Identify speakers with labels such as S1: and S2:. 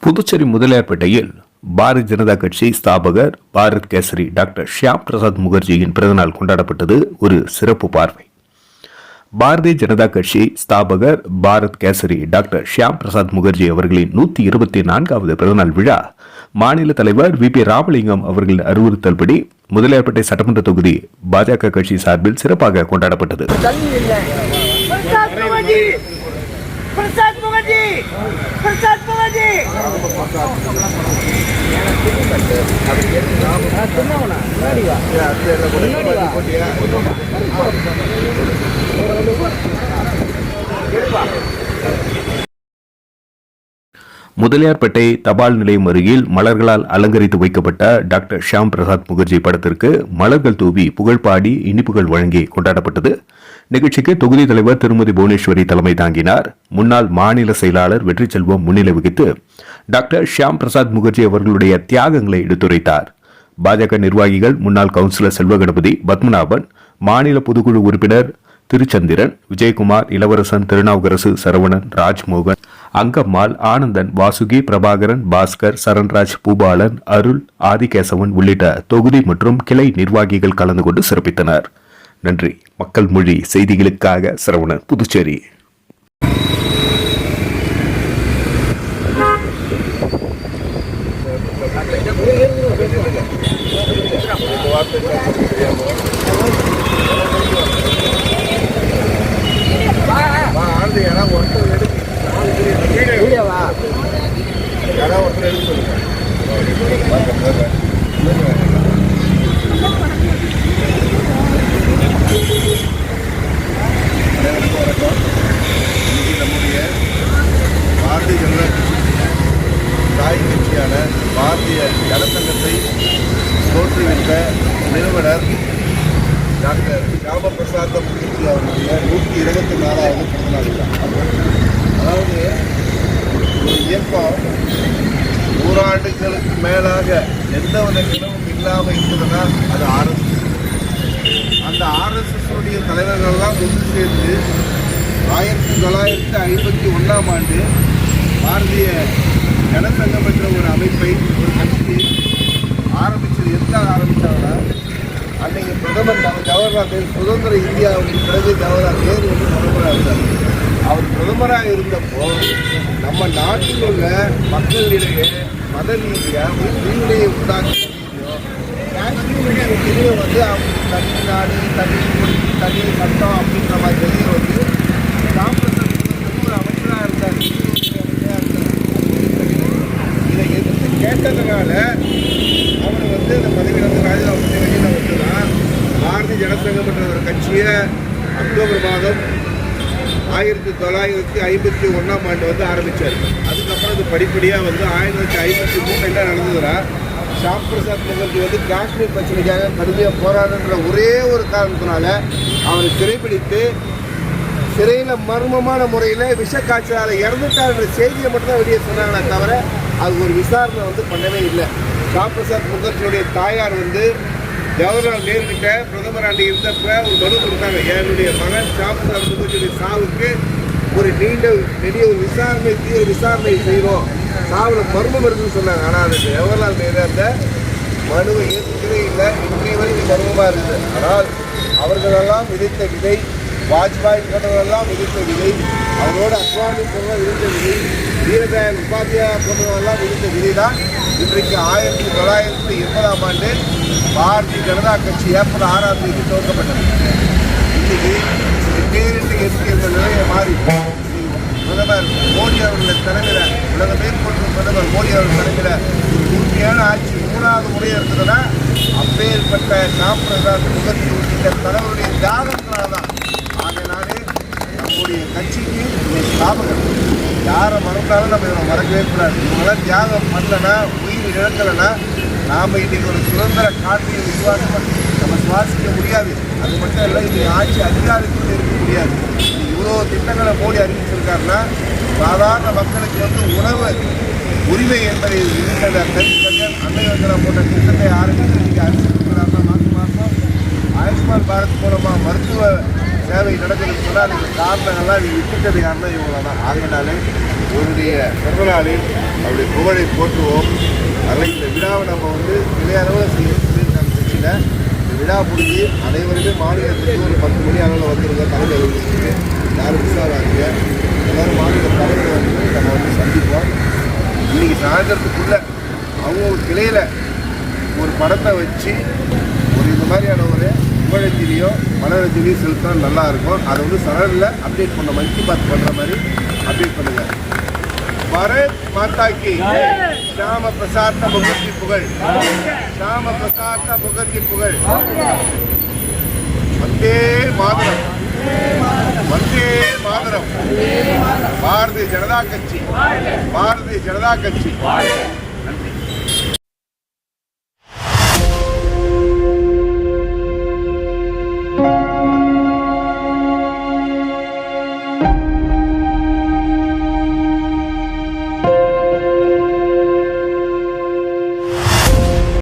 S1: புதுச்சேரி முதலியார்பேட்டையில் பாரதிய ஜனதா கட்சி ஸ்தாபகர் பாரத் கேசரி டாக்டர் ஷியாம் பிரசாத் முகர்ஜியின் பிறந்தநாள் கொண்டாடப்பட்டது ஒரு சிறப்பு பார்வை. பாரதிய ஜனதா கட்சி ஸ்தாபகர் பாரத் கேசரி டாக்டர் ஷியாம் பிரசாத் முகர்ஜி அவர்களின் நூத்தி இருபத்தி நான்காவது பிறந்தநாள் விழா மாநில தலைவர் வி பி ராமலிங்கம் அவர்களின் அறிவுறுத்தல்படி முதலியார்பேட்டை சட்டமன்ற தொகுதி பாஜக கட்சி சார்பில் சிறப்பாக கொண்டாடப்பட்டது. முதலியார்பேட்டை தபால் நிலையம் அருகில் மலர்களால் அலங்கரித்து வைக்கப்பட்ட டாக்டர் ஷியாம் பிரசாத் முகர்ஜி படத்திற்கு மலர்கள் தூவி புகழ்பாடி இனிப்புகள் வழங்கி கொண்டாடப்பட்டது. நிகழ்ச்சிக்கு தொகுதி தலைவர் திருமதி புவனேஸ்வரி தலைமை தாங்கினார். முன்னாள் மாநில செயலாளர் வெற்றி செல்வம் முன்னிலை வகித்து டாக்டர் ஷியாம் பிரசாத் முகர்ஜி அவர்களுடைய தியாகங்களை எடுத்துரைத்தார். பாஜக நிர்வாகிகள் முன்னாள் கவுன்சிலர் செல்வகணபதி பத்மநாபன் மாநில பொதுக்குழு உறுப்பினர் திருச்சந்திரன் விஜயகுமார் இளவரசன் திருநாவுக்கரசு சரவணன் ராஜ்மோகன் அங்கம்மாள் ஆனந்தன் வாசுகி பிரபாகரன் பாஸ்கர் சரண்ராஜ் பூபாலன் அருள் ஆதிகேசவன் உள்ளிட்ட தொகுதி மற்றும் கிளை நிர்வாகிகள் கலந்து கொண்டு சிறப்பித்தனர். நன்றி. மக்கள் மொழி செய்திகளுக்காக சரவணன் புதுச்சேரி.
S2: இன்னைக்கு நம்முடைய பாரதிய ஜனதா கட்சி தாய் கட்சியான பாரதிய ஜனசங்கத்தை தோற்றுவித்த நிறுவனர் டாக்டர் ராமபிரசாத முகர்ஜி அவர்களுடைய நூற்றி இருபத்தி நாலாவது பிறந்தநாள் அதாவது ஒரு இயக்கம் நூறாண்டுகளுக்கு மேலாக எந்த ஒரு நிலவும் இல்லாமல் இருந்ததுன்னா அது ஆர்எஸ்எஸ். அந்த ஆர்எஸ்எஸ் உடைய தலைவர்கள்லாம் ஒன்று சேர்ந்து ஆயிரத்தி தொள்ளாயிரத்தி ஐம்பத்தி ஒன்றாம் ஆண்டு பாரதிய ஜனசங்கம் என்ற ஒரு அமைப்பை ஒரு கட்சி ஆரம்பிச்சது எந்த ஆரம்பித்தாங்கன்னா அன்றைக்கு பிரதமர் ஜவஹர்லால் நேரு சுதந்திர இந்தியாவுக்கு பிறகு ஜவஹர்லால் நேரு வந்து பிரதமராக இருந்தார். அவர் பிரதமராக இருந்தப்போ நம்ம நாட்டில் உள்ள மக்களிடையே மத ரீதியாக ஒரு பிரிவினையை உண்டாக்கி காஷ்மீருடைய வந்து அவங்க தனி நாடு தனி மொழி தனி சட்டம் அப்படின்ற மாதிரி வெளியே வந்து ராமகிருஷ்ணன் ஒரு அமைச்சராக இருந்தார் இதை எதிர்த்து அவர் வந்து இந்த பதவியிலிருந்து ராஜினாமா பண்ணி வெளியில் வந்துதான் பாரதிய ஜனசங்கம் என்ற ஒரு கட்சியை அக்டோபர் மாதம் ஆயிரத்தி தொள்ளாயிரத்தி ஐம்பத்தி ஒன்றாம் ஆண்டு வந்து ஆரம்பித்தார் அதுக்கப்புறம் இது படிப்படியாக வந்து ஆயிரத்தி ஐம்பத்தி மூணு என்ன நடந்ததுன்னா ஷாம் பிரசாத் முகர்ஜி வந்து காஷ்மீர் பிரச்சனைக்காக கடுமையாக போராடுன்ற ஒரே ஒரு காரணத்தினால அவரை சிறைப்பிடித்து சிறையில் மர்மமான முறையில் விஷ காய்ச்சலால் இறந்துட்டார்ன்ற செய்தியை மட்டும்தான் வெளியே சொன்னாங்களே தவிர அது ஒரு விசாரணை வந்து பண்ணவே இல்லை. ஷாம் பிரசாத் முகர்ஜியுடைய தாயார் வந்து ஜவஹர்லால் நேரு பிரதமர் ஆண்டு இருந்தப்ப ஒரு மனு கொடுத்தாங்க. என்னுடைய மகன் ஷாம் பிரசாத் முகர்ஜியுடைய சாவுக்கு ஒரு நீண்ட பெரிய ஒரு விசாரணை தீவிர விசாரணை செய்கிறோம் சாவில் மர்மம் இருக்குன்னு சொன்னாங்க. ஆனால் அந்த ஜவஹர்லால் நேரு அந்த மனுவை ஏற்கனவே இல்லை. இன்றைய வரைக்கும் மர்மமாக இருக்குது. ஆனால் அவர்களெல்லாம் விதைத்த விதை வாஜ்பாய் போன்றவரெல்லாம் விதைத்த விதை அவரோட அத்வானி போன்ற விதித்த விதி தீனதயாள் உபாத்தியாயா போன்றவரெல்லாம் விதித்த விதி தான் இன்றைக்கு ஆயிரத்தி தொள்ளாயிரத்தி எண்பதாம் ஆண்டு பாரதிய ஜனதா கட்சி ஏப்ரல் ஆறாம் தேதி துவக்கப்பட்டது. இன்னைக்கு பேரிட்டு என்ற நிலையை மாறி பிரதமர் மோடி அவர்கள் தலைமையில் உலகமே போன்ற பிரதமர் மோடி அவர்கள் தலைமையில் உறுதியான ஆட்சி மூணாவது முறையாக இருக்குதுன்னா அப்பேற்பட்ட ஷாம் முகத்தில் உள்ள தலைவருடைய தியாகங்களால் தான் நம்முடைய கட்சிக்கு இதை யாரை மறந்தாலும் நம்ம இதை மறக்கவே கூடாது. இவங்களாம் தியாகம் பண்ணலன்னா உயிர் இழக்கலைன்னா நாம் இன்னைக்கு ஒரு சுதந்திர காற்றை விசுவாசம் நம்ம சுவாசிக்க முடியாது. அது மட்டும் இல்லை இது ஆட்சி அதிகாரத்தில் இருக்க முடியாது. இவ்வளோ திட்டங்களை மோடி அறிவிச்சிருக்காருன்னா சாதாரண மக்களுக்கு வந்து உணவு உரிமை என்பதை இருக்கிற கல்வி கல்யாண் அன்னை யோஜனா போன்ற திட்டத்தை ஆரம்பித்து இன்றைக்கி அரிசி மாதம் மாதம் ஆயுஷ்மான் பாரத் மூலமாக மருத்துவ சேவை நடக்குதுன்னு சொன்னால் அதுக்கு காரணங்கள்லாம் இது விட்டுட்டது யாருன்னா இவங்க தான். ஆகையினாலே இவருடைய பிறந்தநாளில் அவருடைய புகழை போற்றுவோம். அதில் இந்த விழாவை நம்ம வந்து நிலையானவங்க செய்ய சொல்லியிருக்காங்க கட்சியில் இந்த விழா முடிஞ்சு அனைவருமே மாநிலத்துக்கு ஒரு பத்து மணி அளவில் வந்துருங்க தலைமை அலுவலகத்துக்கு. யாரும் மிஸ் ஆகாதீங்க எல்லாரும் மாநில தலைவரை வந்து நம்ம வந்து சந்திப்போம். இன்னைக்கு சாயந்தரத்துக்குள்ளே அவங்க கிளையில் ஒரு படத்தை வச்சு ஒரு இந்த மாதிரியான ஒரு புகழஞ்சிலியோ மலரஞ்சிலியோ செலுத்தினா நல்லா இருக்கும். அதை வந்து சரணில் அப்டேட் பண்ண மல்டி பாத் பண்ணுற மாதிரி அப்டேட் பண்ணுங்க. பாரத் மாதாக்கு ஷாம பிரசாத்த முகர்ஜி புகழ். ஷாம பிரசாத்த முகர்ஜி புகழ். வந்தே மாதரம். வந்தே மாதரம். பாரதிய ஜனதா கட்சி. பாரதிய ஜனதா கட்சி.